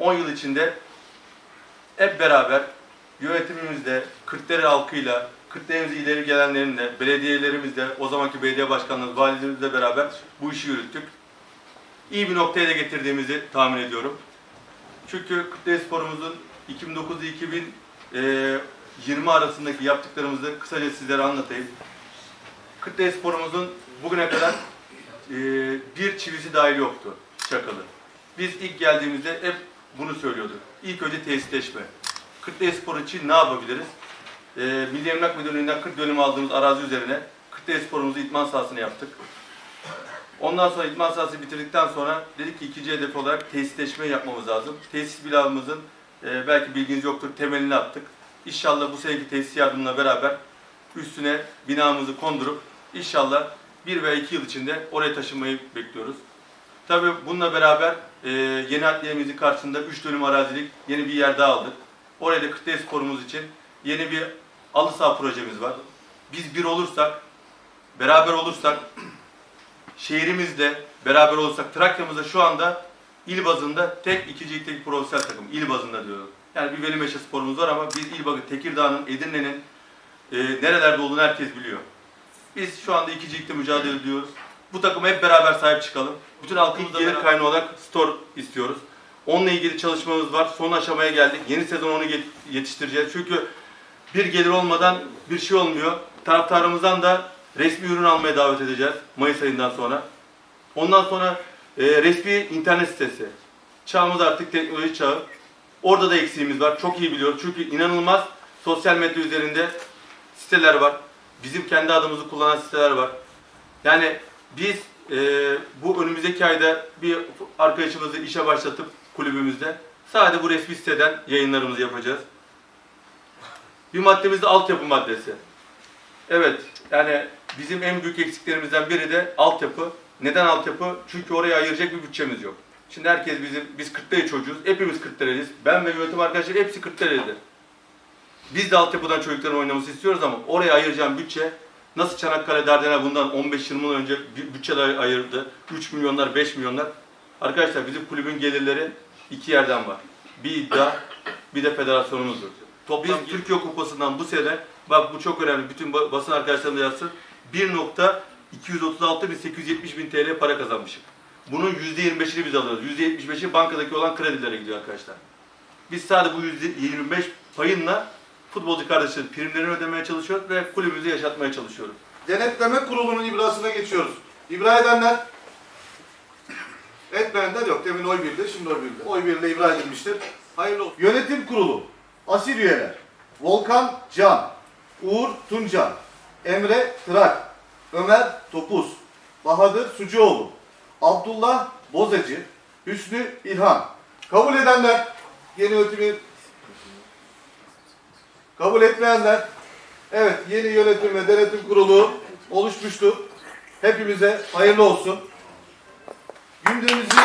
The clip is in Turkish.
10 yıl içinde hep beraber yönetimimizle, Kırklareli halkıyla, Kırklareli'mize ileri gelenlerinle, belediyelerimizle, o zamanki belediye başkanlarımız, valilerimizle beraber bu işi yürüttük. İyi bir noktaya da getirdiğimizi tahmin ediyorum. Çünkü Kırklareli Spor'umuzun 2009 2020 arasındaki yaptıklarımızı kısaca sizlere anlatayım. Kırklareli Spor'umuzun bugüne kadar e, bir çivisi dahil yoktu Çakalı. Biz ilk geldiğimizde hep bunu söylüyorduk. İlk önce tesisleşme. Kırklareli Spor için ne yapabiliriz? E, Milli Emlak Müdürlüğü'nden 40 dönüm aldığımız arazi üzerine Kırklareli Spor'umuzu idman sahasını yaptık. Ondan sonra idman sahası bitirdikten sonra dedik ki ikinci hedef olarak tesisleşme yapmamız lazım. Tesis binamızın e, belki bilginiz yoktur temelini attık. İnşallah bu seneki tesis yardımına beraber üstüne binamızı kondurup inşallah bir veya iki yıl içinde oraya taşınmayı bekliyoruz. Tabii bununla beraber e, yeni adliyemizin karşısında 3 dönüm arazilik yeni bir yer daha aldık. Oraya da Sporumuz için yeni bir halı saha projemiz var. Biz bir olursak, beraber olursak şehrimizle beraber olursak Trakya'mızda şu anda il bazında tek ikinci ligdeki profesyonel takım. il bazında diyorum. Yani bir Velimeşe sporumuz var ama biz il bazı Tekirdağ'ın, Edirne'nin e, nerelerde olduğunu herkes biliyor. Biz şu anda ikinci ligde mücadele ediyoruz. Bu takıma hep beraber sahip çıkalım. Bütün halkımızda gelir kaynağı olarak store istiyoruz. Onunla ilgili çalışmamız var. Son aşamaya geldik. Yeni sezon onu yet- yetiştireceğiz. Çünkü bir gelir olmadan bir şey olmuyor. Taraftarımızdan da resmi ürün almaya davet edeceğiz Mayıs ayından sonra. Ondan sonra e, resmi internet sitesi. Çağımız artık teknoloji çağı. Orada da eksiğimiz var. Çok iyi biliyoruz. Çünkü inanılmaz sosyal medya üzerinde siteler var. Bizim kendi adımızı kullanan siteler var. Yani biz e, bu önümüzdeki ayda bir arkadaşımızı işe başlatıp kulübümüzde sadece bu resmi siteden yayınlarımızı yapacağız. Bir maddemiz de altyapı maddesi. Evet, yani bizim en büyük eksiklerimizden biri de altyapı. Neden altyapı? Çünkü oraya ayıracak bir bütçemiz yok. Şimdi herkes bizim, biz Kırklareli çocuğuz, hepimiz Kırklareliyiz. Ben ve yönetim arkadaşları hepsi Kırklareli'dir. Biz de altyapıdan çocukların oynaması istiyoruz ama oraya ayıracağım bütçe nasıl Çanakkale Dardanel bundan 15-20 yıl önce bütçeler ayırdı. 3 milyonlar, 5 milyonlar. Arkadaşlar bizim kulübün gelirleri iki yerden var. Bir iddia, bir de federasyonumuzdur. Toplam Biz Türkiye Kupası'ndan bu sene, bak bu çok önemli, bütün ba- basın arkadaşlarım da yazsın, 1.236.870 bin TL para kazanmışım. Bunun %25'ini biz alıyoruz. %75'i bankadaki olan kredilere gidiyor arkadaşlar. Biz sadece bu %25 payınla futbolcu kardeşlerin primlerini ödemeye çalışıyoruz ve kulübümüzü yaşatmaya çalışıyoruz. Denetleme kurulunun ibrasına geçiyoruz. İbra edenler, etmeyenler yok. Demin oy birliği, şimdi oy birliği. Oy birliği ibra edilmiştir. Hayırlı olsun. Yönetim kurulu, asil üyeler, Volkan Can, Uğur Tuncan, Emre Trak, Ömer Topuz, Bahadır Sucuoğlu, Abdullah Bozacı, Hüsnü İlhan. Kabul edenler, yeni yönetimi kabul etmeyenler, Evet, yeni yönetim ve denetim kurulu oluşmuştu. Hepimize hayırlı olsun. Gündemimizin